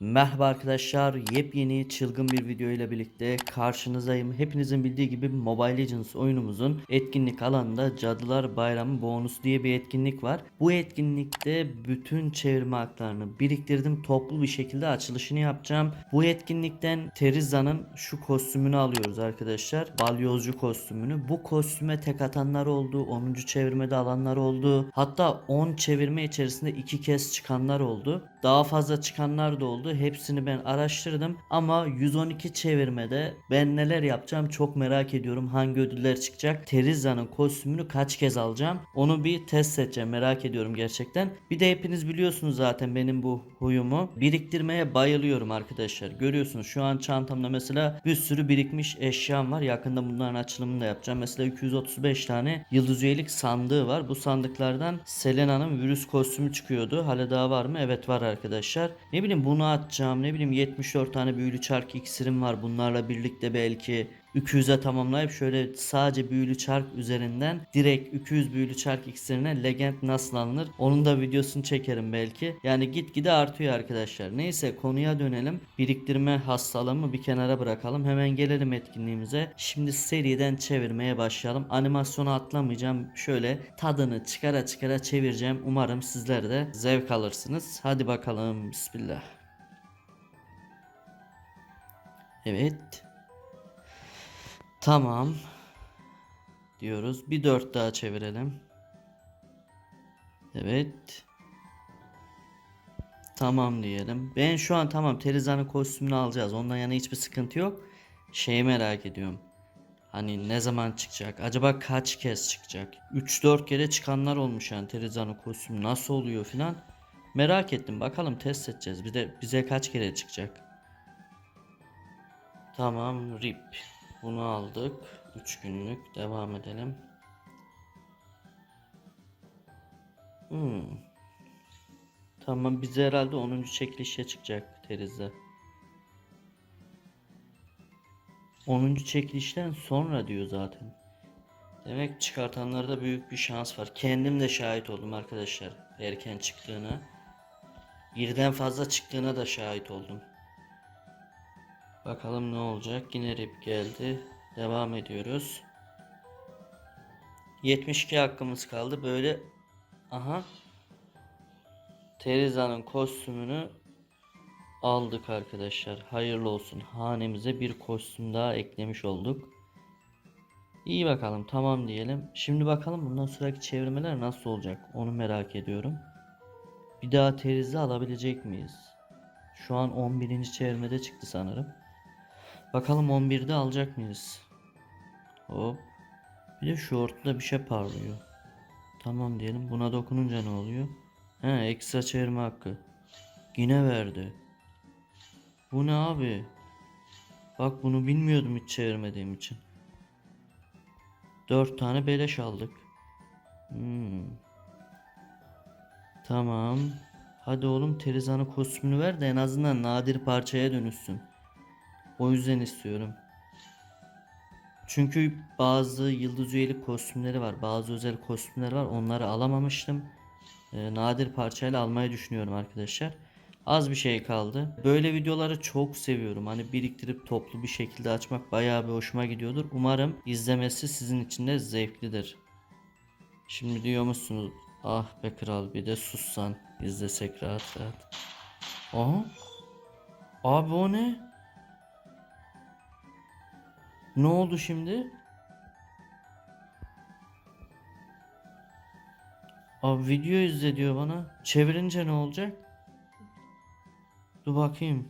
Merhaba arkadaşlar, yepyeni çılgın bir video ile birlikte karşınızdayım. Hepinizin bildiği gibi Mobile Legends oyunumuzun etkinlik alanında Cadılar Bayramı bonusu diye bir etkinlik var. Bu etkinlikte bütün çevirme haklarını biriktirdim. Toplu bir şekilde açılışını yapacağım. Bu etkinlikten Teriza'nın şu kostümünü alıyoruz arkadaşlar. Balyozcu kostümünü. Bu kostüme tek atanlar oldu. 10. çevirmede alanlar oldu. Hatta 10 çevirme içerisinde 2 kez çıkanlar oldu. Daha fazla çıkanlar da oldu. Hepsini ben araştırdım ama 112 çevirmede ben neler yapacağım çok merak ediyorum. Hangi ödüller çıkacak? Teriza'nın kostümünü kaç kez alacağım? Onu bir test edeceğim. Merak ediyorum gerçekten. Bir de hepiniz biliyorsunuz zaten benim bu huyumu. Biriktirmeye bayılıyorum arkadaşlar. Görüyorsunuz şu an çantamda mesela bir sürü birikmiş eşyam var. Yakında bunların açılımını da yapacağım. Mesela 235 tane yıldız üyelik sandığı var. Bu sandıklardan Selena'nın virüs kostümü çıkıyordu. Hala daha var mı? Evet var arkadaşlar. Ne bileyim bunu atacağım. Ne bileyim 74 tane büyülü çark iksirim var. Bunlarla birlikte belki 200'e tamamlayıp şöyle sadece büyülü çark üzerinden direkt 200 büyülü çark iksirine legend nasıl alınır onun da videosunu çekerim belki. Yani gitgide artıyor arkadaşlar. Neyse konuya dönelim. Biriktirme hastalığımı bir kenara bırakalım. Hemen gelelim etkinliğimize. Şimdi seriden çevirmeye başlayalım. Animasyonu atlamayacağım. Şöyle tadını çıkara çıkara çevireceğim. Umarım sizler de zevk alırsınız. Hadi bakalım. Bismillah. Evet. Tamam. Diyoruz. Bir dört daha çevirelim. Evet. Tamam diyelim. Ben şu an tamam Teriza'nın kostümünü alacağız. Ondan yana hiçbir sıkıntı yok. Şeyi merak ediyorum. Hani ne zaman çıkacak? Acaba kaç kez çıkacak? 3-4 kere çıkanlar olmuş yani Teriza'nın kostümü nasıl oluyor filan. Merak ettim. Bakalım test edeceğiz. Bir de bize kaç kere çıkacak? Tamam rip. Bunu aldık. 3 günlük. Devam edelim. Hmm. Tamam bize herhalde 10. çekilişe çıkacak Teriza. 10. çekilişten sonra diyor zaten. Demek çıkartanlarda büyük bir şans var. Kendim de şahit oldum arkadaşlar. Erken çıktığına. Birden fazla çıktığına da şahit oldum. Bakalım ne olacak. Yine rip geldi. Devam ediyoruz. 72 hakkımız kaldı. Böyle aha Teriza'nın kostümünü aldık arkadaşlar. Hayırlı olsun. Hanemize bir kostüm daha eklemiş olduk. İyi bakalım. Tamam diyelim. Şimdi bakalım bundan sonraki çevirmeler nasıl olacak? Onu merak ediyorum. Bir daha Teriza alabilecek miyiz? Şu an 11. çevirmede çıktı sanırım. Bakalım 11'de alacak mıyız? Hop. Bir de şu ortada bir şey parlıyor. Tamam diyelim. Buna dokununca ne oluyor? He ekstra çevirme hakkı. Yine verdi. Bu ne abi? Bak bunu bilmiyordum hiç çevirmediğim için. 4 tane beleş aldık. Hmm. Tamam. Hadi oğlum Teriza'nın kostümünü ver de en azından nadir parçaya dönüşsün. O yüzden istiyorum. Çünkü bazı yıldız üyelik kostümleri var. Bazı özel kostümler var. Onları alamamıştım. Ee, nadir parçayla almayı düşünüyorum arkadaşlar. Az bir şey kaldı. Böyle videoları çok seviyorum. Hani biriktirip toplu bir şekilde açmak bayağı bir hoşuma gidiyordur. Umarım izlemesi sizin için de zevklidir. Şimdi diyor musunuz? Ah be kral bir de sussan. izlesek rahat rahat. Aha. Abi o ne? Ne oldu şimdi? Abi video izle diyor bana. Çevirince ne olacak? Dur bakayım.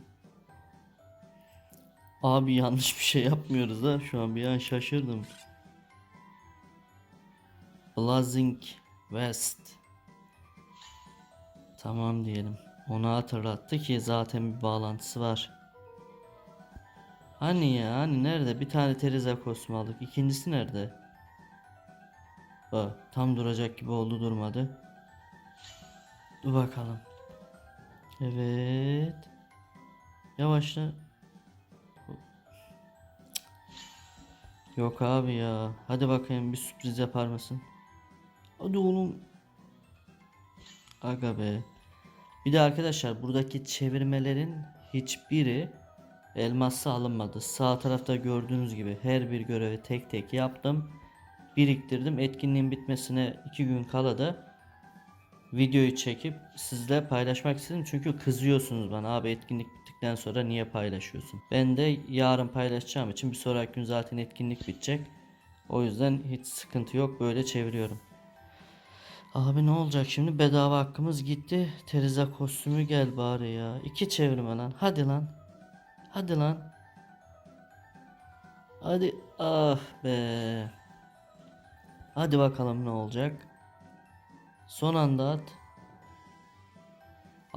Abi yanlış bir şey yapmıyoruz ha. Şu an bir an şaşırdım. Blazing West. Tamam diyelim. Onu hatırlattı ki zaten bir bağlantısı var. Hani ya hani nerede? Bir tane Teriza kostümü aldık. İkincisi nerede? Bak tam duracak gibi oldu durmadı. Dur bakalım. Evet. Yavaşla. Yok abi ya. Hadi bakayım bir sürpriz yapar mısın? Hadi oğlum. Aga be. Bir de arkadaşlar buradaki çevirmelerin hiçbiri elması alınmadı. Sağ tarafta gördüğünüz gibi her bir görevi tek tek yaptım. Biriktirdim. Etkinliğin bitmesine 2 gün kala da videoyu çekip sizle paylaşmak istedim. Çünkü kızıyorsunuz bana abi etkinlik bittikten sonra niye paylaşıyorsun? Ben de yarın paylaşacağım için bir sonraki gün zaten etkinlik bitecek. O yüzden hiç sıkıntı yok böyle çeviriyorum. Abi ne olacak şimdi bedava hakkımız gitti. Teriza kostümü gel bari ya. İki çevirme lan. Hadi lan. Hadi lan. Hadi ah be. Hadi bakalım ne olacak. Son anda at.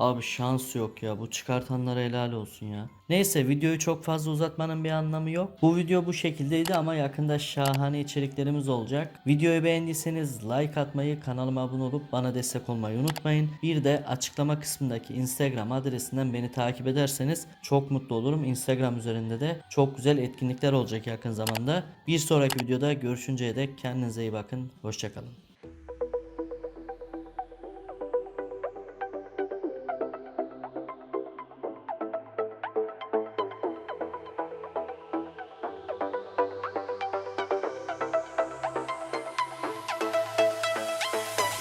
Abi şans yok ya. Bu çıkartanlara helal olsun ya. Neyse videoyu çok fazla uzatmanın bir anlamı yok. Bu video bu şekildeydi ama yakında şahane içeriklerimiz olacak. Videoyu beğendiyseniz like atmayı, kanalıma abone olup bana destek olmayı unutmayın. Bir de açıklama kısmındaki Instagram adresinden beni takip ederseniz çok mutlu olurum. Instagram üzerinde de çok güzel etkinlikler olacak yakın zamanda. Bir sonraki videoda görüşünceye dek kendinize iyi bakın. Hoşçakalın.